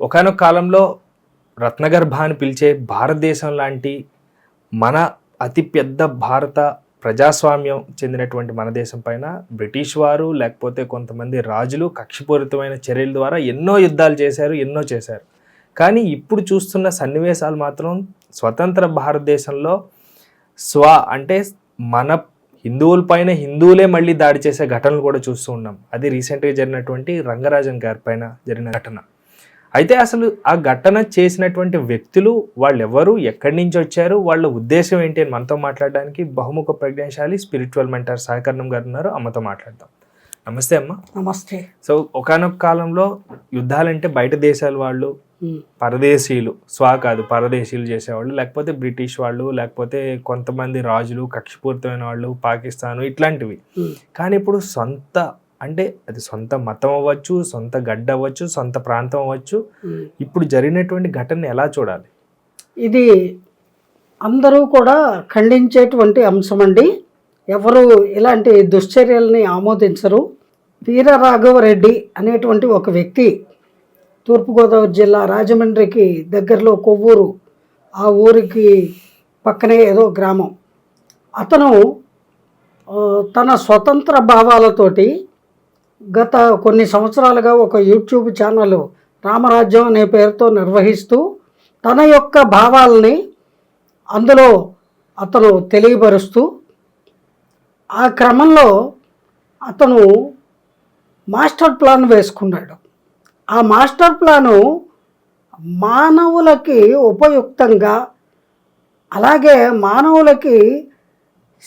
ఒకనొక కాలంలో రత్నగర్భ అని పిలిచే భారతదేశం లాంటి మన అతిపెద్ద భారత ప్రజాస్వామ్యం చెందినటువంటి మన దేశం పైన బ్రిటిష్ వారు లేకపోతే కొంతమంది రాజులు కక్షపూరితమైన చర్యల ద్వారా ఎన్నో యుద్ధాలు చేశారు ఎన్నో చేశారు. కానీ ఇప్పుడు చూస్తున్న సన్నివేశాలు మాత్రం స్వతంత్ర భారతదేశంలో స్వ అంటే మన హిందువులపైన హిందువులే మళ్ళీ దాడి చేసే ఘటనలు కూడా చూస్తూ ఉన్నాం. అది రీసెంట్గా జరిగినటువంటి రంగరాజన్ గారి పైన జరిగిన ఘటన. అయితే అసలు ఆ ఘటన చేసినటువంటి వ్యక్తులు వాళ్ళు ఎవరు ఎక్కడి నుంచి వచ్చారు వాళ్ళ ఉద్దేశం ఏంటి అని మనతో మాట్లాడడానికి బహుముఖ ప్రజ్ఞాశాలి స్పిరిచువల్ మెంటర్ సహకరణం గారు ఉన్నారు. అమ్మతో మాట్లాడదాం. నమస్తే అమ్మ. నమస్తే. సో ఒకనొక కాలంలో యుద్ధాలంటే బయట దేశాల వాళ్ళు ఉమ్, పరదేశీయులు స్వా కాదు పరదేశీయులు చేసేవాళ్ళు లేకపోతే బ్రిటిష్ వాళ్ళు లేకపోతే కొంతమంది రాజులు కక్షపూరితమైన వాళ్ళు పాకిస్తాన్ ఇట్లాంటివి. కానీ ఇప్పుడు సొంత అంటే అది సొంత మతం అవ్వచ్చు సొంత గడ్డ అవ్వచ్చు సొంత ప్రాంతం అవ్వచ్చు. ఇప్పుడు జరిగినటువంటి ఘటనని ఎలా చూడాలి? ఇది అందరూ కూడా ఖండించేటువంటి అంశం అండి ఎవరు ఇలాంటి దుశ్చర్యల్ని ఆమోదించరు. వీర రాఘవరెడ్డి అనేటువంటి ఒక వ్యక్తి తూర్పుగోదావరి జిల్లా రాజమండ్రికి దగ్గరలో కొవ్వూరు ఆ ఊరికి పక్కనే ఏదో గ్రామం. అతను తన స్వతంత్ర భావాలతోటి గత కొన్ని సంవత్సరాలుగా ఒక యూట్యూబ్ ఛానల్ రామరాజ్యం అనే పేరుతో నిర్వహిస్తూ తన యొక్క భావాలని అందులో అతను తెలియపరుస్తూ ఆ క్రమంలో అతను మాస్టర్ ప్లాన్ వేసుకున్నాడు. ఆ మాస్టర్ ప్లాను మానవులకి ఉపయుక్తంగా అలాగే మానవులకి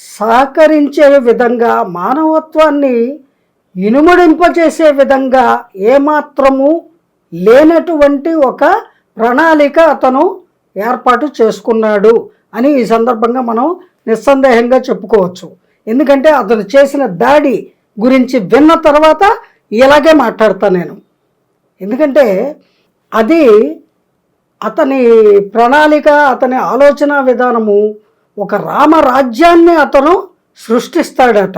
సహకరించే విధంగా మానవత్వాన్ని ఇనుమడింపజేసే విధంగా ఏమాత్రము లేనటువంటి ఒక ప్రణాళిక అతను ఏర్పాటు చేసుకున్నాడు అని ఈ సందర్భంగా మనం నిస్సందేహంగా చెప్పుకోవచ్చు. ఎందుకంటే అతను చేసిన దాడి గురించి విన్న తర్వాత ఇలాగే మాట్లాడతా నేను. ఎందుకంటే అది అతని ప్రణాళిక అతని ఆలోచన విధానము ఒక రామరాజ్యాన్ని అతను సృష్టిస్తాడట.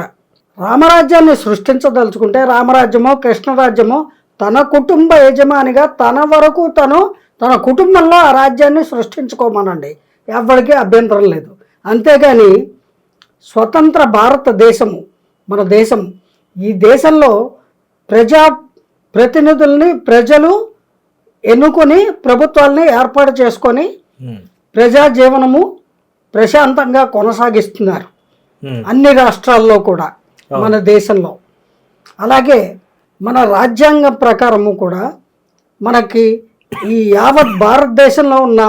రామరాజ్యాన్ని సృష్టించదలుచుకుంటే రామరాజ్యమో కృష్ణరాజ్యమో తన కుటుంబ యజమానిగా తన వరకు తను తన కుటుంబంలో ఆ రాజ్యాన్ని సృష్టించుకోమనండి. ఎవరికీ అభ్యంతరం లేదు. అంతేగాని స్వతంత్ర భారతదేశము మన దేశం ఈ దేశంలో ప్రజా ప్రతినిధుల్ని ప్రజలు ఎన్నుకొని ప్రభుత్వాల్ని ఏర్పాటు చేసుకొని ప్రజా జీవనము ప్రశాంతంగా కొనసాగిస్తున్నారు. అన్ని రాష్ట్రాల్లో కూడా. మన దేశంలో. అలాగే మన రాజ్యాంగం ప్రకారము కూడా మనకి ఈ యావత్ భారతదేశంలో ఉన్న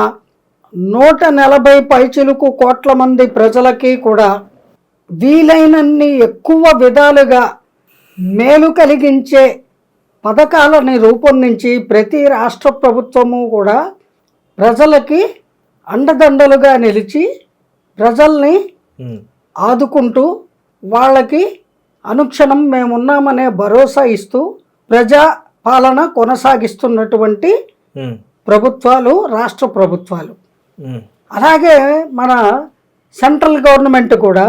నూట నలభై పైచిలుకు కోట్ల మంది ప్రజలకి కూడా వీలైనన్ని ఎక్కువ విధాలుగా మేలు కలిగించే పథకాలని రూపొందించి ప్రతి రాష్ట్ర ప్రభుత్వము కూడా ప్రజలకి అండదండలుగా నిలిచి ప్రజల్ని ఆదుకుంటూ వాళ్ళకి అనుక్షణం మేమున్నామనే భరోసా ఇస్తూ ప్రజా పాలన కొనసాగిస్తున్నటువంటి ప్రభుత్వాలు రాష్ట్ర ప్రభుత్వాలు. అలాగే మన సెంట్రల్ గవర్నమెంట్ కూడా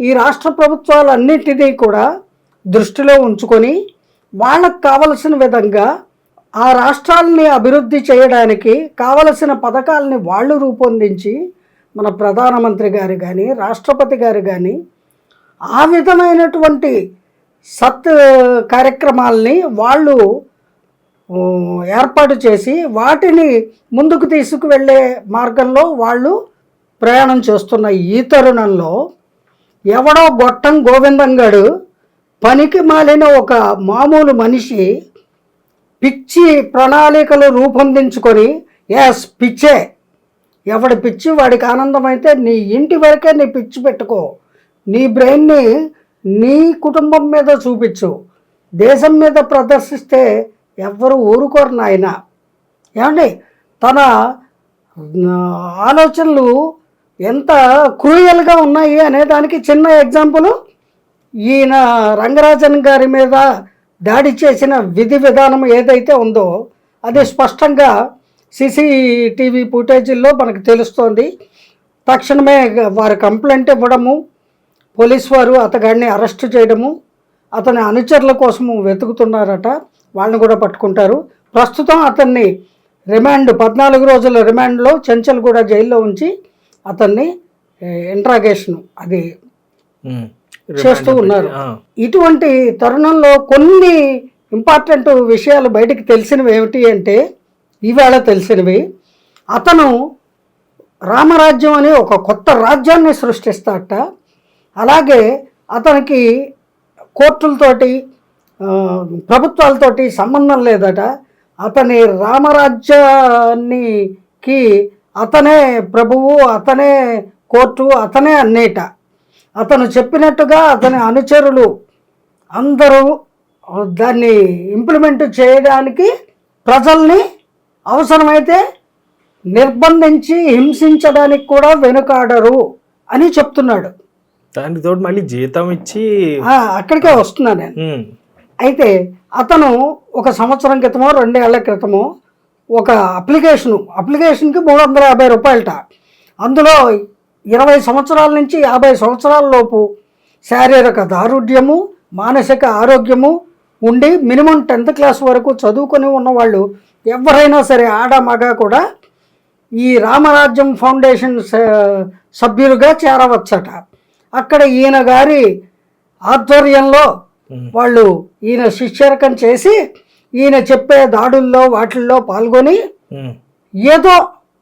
ఈ రాష్ట్ర ప్రభుత్వాలన్నిటినీ కూడా దృష్టిలో ఉంచుకొని వాళ్ళకు కావలసిన విధంగా ఆ రాష్ట్రాలని అభివృద్ధి చేయడానికి కావలసిన పథకాలని వాళ్ళు రూపొందించి మన ప్రధానమంత్రి గారు కానీ రాష్ట్రపతి గారు కానీ ఆ విధమైనటువంటి సత్ కార్యక్రమాల్ని వాళ్ళు ఏర్పాటు చేసి వాటిని ముందుకు తీసుకువెళ్ళే మార్గంలో వాళ్ళు ప్రయాణం చేస్తున్న ఈ తరుణంలో ఎవడో గొట్టం గోవిందంగడు పనికి మాలిన ఒక మామూలు మనిషి పిచ్చి ప్రణాళికలు రూపొందించుకొని ఎస్ పిచ్చే! ఎవడి పిచ్చి వాడికి ఆనందమైతే నీ ఇంటి వరకే నీ పిచ్చి పెట్టుకో! నీ బ్రెయిన్ని నీ కుటుంబం మీద చూపించు. దేశం మీద ప్రదర్శిస్తే ఎవ్వరు ఊరుకోరు నాయన. ఏమండి? తన ఆలోచనలు ఎంత క్రూయల్గా ఉన్నాయి అనే దానికి చిన్న ఎగ్జాంపుల్. ఈయన రంగరాజన్ గారి మీద దాడి చేసిన విధి విధానం ఏదైతే ఉందో అది స్పష్టంగా సీసీటీవీ ఫుటేజీల్లో మనకు తెలుస్తోంది. తక్షణమే వారు కంప్లైంట్ ఇవ్వడము పోలీస్ వారు అతగాడిని అరెస్ట్ చేయడము అతని అనుచరుల కోసము వెతుకుతున్నారట. వాళ్ళని కూడా పట్టుకుంటారు. ప్రస్తుతం అతన్ని రిమాండ్ పద్నాలుగు రోజుల రిమాండ్లో చెంచల్గూడ జైల్లో ఉంచి అతన్ని ఇంట్రాగేషన్ అది. చేస్తూ ఉన్నారు. ఇటువంటి తరుణంలో కొన్ని ఇంపార్టెంట్ విషయాలు బయటికి తెలిసినవి ఏమిటి అంటే ఈవేళ తెలిసినవి. అతను రామరాజ్యం అనే ఒక కొత్త రాజ్యాన్ని సృష్టిస్తాట అలాగే అతనికి కోర్టులతోటి ప్రభుత్వాలతోటి సంబంధం లేదట. అతని రామరాజ్యానికి అతనే ప్రభువు అతనే కోర్టు అతనే అన్నేట. అతను చెప్పినట్టుగా అతని అనుచరులు అందరూ దాన్ని ఇంప్లిమెంట్ చేయడానికి ప్రజల్ని అవసరమైతే నిర్బంధించి హింసించడానికి కూడా వెనుకాడరు అని చెప్తున్నాడు. దానికి తోడు మళ్ళీ జీతం ఇచ్చి అక్కడికే వస్తున్నా నేను. అయితే అతను ఒక సంవత్సరం క్రితమో రెండేళ్ళ క్రితమో ఒక అప్లికేషను అప్లికేషన్కి మూడు వందల యాభై రూపాయలట. అందులో ఇరవై సంవత్సరాల నుంచి యాభై సంవత్సరాల లోపు శారీరక దారుఢ్యము మానసిక ఆరోగ్యము ఉండి మినిమం టెన్త్ క్లాస్ వరకు చదువుకొని ఉన్నవాళ్ళు ఎవరైనా సరే ఆడ మగ కూడా ఈ రామరాజ్యం ఫౌండేషన్ సభ్యులుగా చేరవచ్చట. అక్కడ ఈయన గారి ఆధ్వర్యంలో వాళ్ళు ఈయన శిష్యరకం చేసి ఈయన చెప్పే దాడుల్లో వాటిల్లో పాల్గొని ఏదో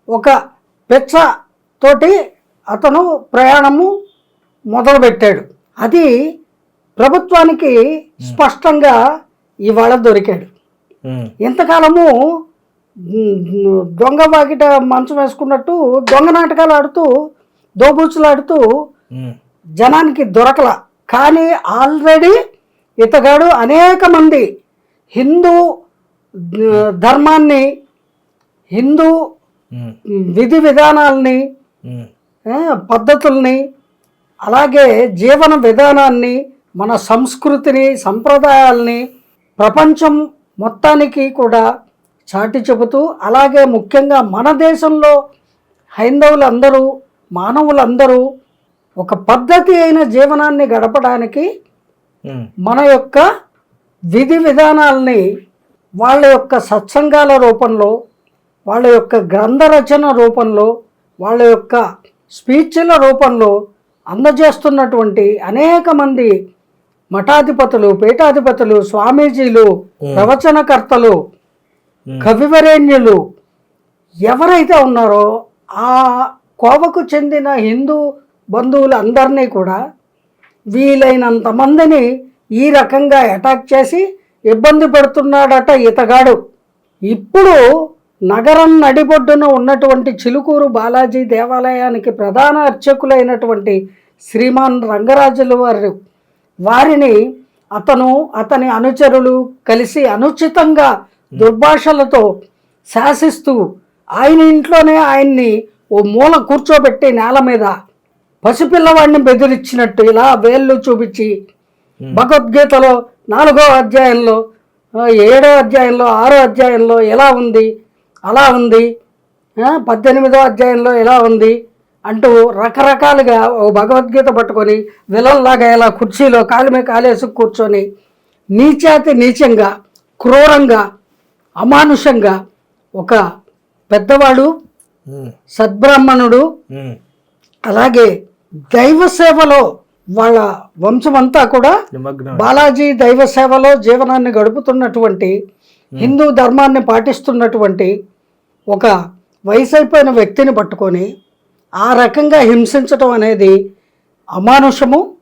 ఒక పెచ్చ తోటి అతను ప్రయాణము మొదలుపెట్టాడు. అది ప్రభుత్వానికి స్పష్టంగా ఇవాళ దొరికాడు. ఇంతకాలము దొంగ వాకిట మంచం వేసుకున్నట్టు దొంగ నాటకాలు ఆడుతూ దోబూచులాడుతూ జనానికి దొరకల. కానీ ఆల్రెడీ ఇతగాడు అనేక మంది హిందూ ధర్మాన్ని హిందూ విధి విధానాల్ని పద్ధతుల్ని అలాగే జీవన విధానాన్ని మన సంస్కృతిని సంప్రదాయాల్ని ప్రపంచం మొత్తానికి కూడా చాటి చెబుతూ అలాగే ముఖ్యంగా మన దేశంలో హైందవులందరూ మానవులందరూ ఒక పద్ధతి అయిన జీవనాన్ని గడపడానికి మన యొక్క విధి విధానాల్ని వాళ్ళ యొక్క సత్సంగాల రూపంలో వాళ్ళ యొక్క గ్రంథ రచన రూపంలో వాళ్ళ యొక్క స్పీచ్ల రూపంలో అందజేస్తున్నటువంటి అనేక మంది మఠాధిపతులు పీఠాధిపతులు స్వామీజీలు ప్రవచనకర్తలు కవివరేణ్యులు ఎవరైతే ఉన్నారో ఆ కోవకు చెందిన హిందూ బంధువులందరినీ కూడా వీలైనంత మందిని ఈ రకంగా అటాక్ చేసి ఇబ్బంది పెడుతున్నాడట ఇతగాడు ఇప్పుడు నగరం నడిబొడ్డున ఉన్నటువంటి చిలుకూరు బాలాజీ దేవాలయానికి ప్రధాన అర్చకులైనటువంటి శ్రీమాన్ రంగరాజుల వారు. వారిని అతను అతని అనుచరులు కలిసి అనుచితంగా దుర్భాషలతో శాసిస్తూ ఆయన ఇంట్లోనే ఆయన్ని ఓ మూల కూర్చోబెట్టి నేల మీద పసిపిల్లవాడిని బెదిరించినట్టు ఇలా వేళ్ళు చూపించి భగవద్గీతలో నాలుగో అధ్యాయంలో ఏడో అధ్యాయంలో ఆరో అధ్యాయంలో ఎలా ఉంది? అలా ఉంది. పద్దెనిమిదో అధ్యాయంలో ఎలా ఉంది? అంటూ రకరకాలుగా ఓ భగవద్గీత పట్టుకొని విలన్లాగా ఇలా కుర్చీలో కాలు మీద కాలేసి కూర్చొని నీచాతి నీచంగా క్రూరంగా అమానుషంగా ఒక పెద్దవాడు సద్బ్రాహ్మణుడు అలాగే దైవ సేవలో వాళ్ళ వంశమంతా కూడా బాలాజీ దైవ సేవలో జీవనాన్ని గడుపుతున్నటువంటి హిందూ ధర్మాన్ని పాటిస్తున్నటువంటి ఒక వయసు అయిపోయిన వ్యక్తిని పట్టుకొని ఆ రకంగా హింసించటం అనేది అమానుషము